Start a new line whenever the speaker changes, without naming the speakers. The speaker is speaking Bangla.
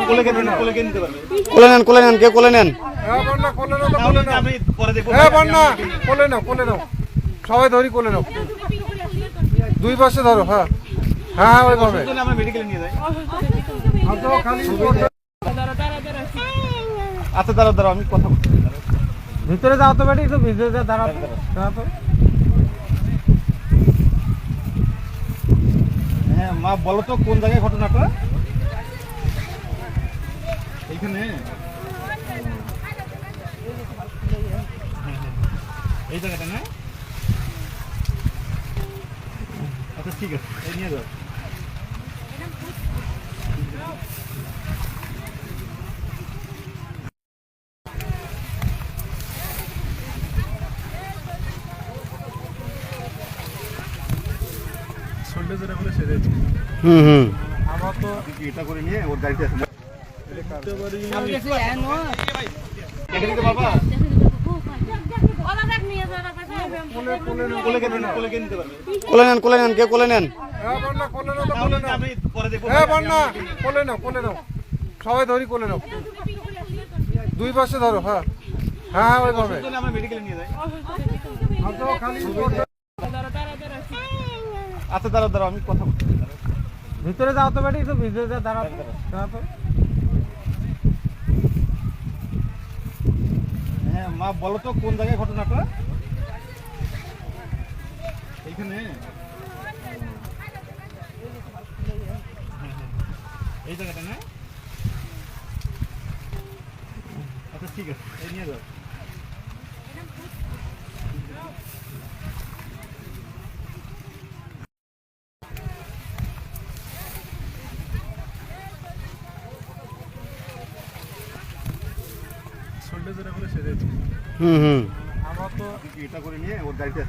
কোলে কেন কোলে কেন
কোলে নেন কোলে নেন কে কোলে নেন।
হ্যাঁ কোলে নাও তো
তাহলে
কোলে নাও।
আমি
হ্যাঁ কোলে নাও কোলে নাও। সবাই ধরি কোলে নাও। দুই পাশে ধরো হ্যাঁ। হ্যাঁ হ্যাঁ ওইভাবে।
তাহলে আমরা মেডিকেলে নিয়ে যাই।
আর তো খালি উপরটা-
আচ্ছা দাঁড়াও দাঁড়াও আমি কথা
ভিতরে যাও তো বেটি একটু ভিতরে যা দাঁড়াও দাঁড়াও তো
হ্যাঁ মা বলো তো কোন জায়গায় ঘটনাটা? এইখানে? এই জায়গাটা না? আচ্ছা ঠিক আছে, এই নিয়ে যাও। শরীরে যেটা করে সেরে
হুম হুম।
আমার তো
এটা করে নিয়ে ওর গাড়িতে আসবে দেখে নিতে পারবা?
ওরা দেখ নিয়ে যাওয়ার কাছে
কোলে
নেন কোলে নেন কে কোলে নেন?
হ্যাঁ কোলে নাও কোলে হ্যাঁ সবাই ধরি কোলে নাও। দুই পাশে ধরো হ্যাঁ। হ্যাঁ হ্যাঁ ওইভাবে
আচ্ছা দাঁড়াও দাঁড়াও আমি কথা বলছি।
ভিতরে যাও তো বেটি একটু ভিতরে যা দাঁড়াও। দাঁড়াও তো।
হ্যাঁ মা বলো তো কোন জায়গায় ঘটনাটা? এইখানে? এই জায়গাটা না? আচ্ছা ঠিক আছে এই নিয়ে যাও।
হুম হুম।
আমার তো
এটা করে নিয়ে ওর গাড়িতে